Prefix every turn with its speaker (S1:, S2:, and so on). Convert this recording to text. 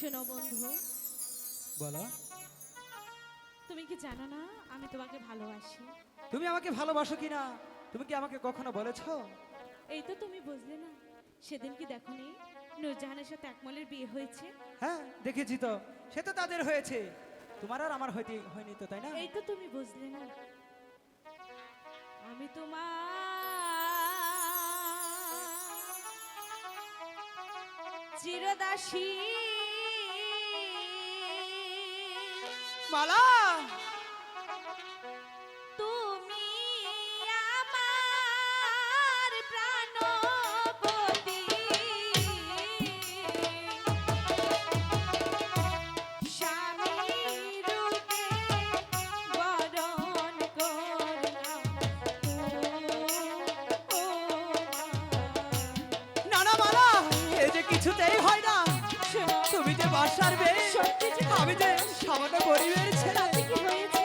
S1: শোনো বন্ধু।
S2: বলো।
S1: তুমি কি জানো না আমি তোমাকে ভালোবাসি।
S2: তুমি আমাকে ভালোবাসো কিনা? তুমি কি আমাকে কখনো বলেছ?
S1: এই তো তুমি বুঝলে না। সেদিন কি দেখোনি নূরজাহানের সাথে একমলের বিয়ে হয়েছে?
S2: হ্যাঁ দেখেছি তো। সে তো তাদের হয়েছে। তোমার আর আমার হয়নি হয়নি তো তাই না?
S1: এই তো তুমি বুঝলে না। আমি তোমার চিরদাসী
S2: মালা।
S1: তুমি বেশ।
S2: আমি যে সামান্য গরিবের ছেলে।
S1: কি হয়েছে?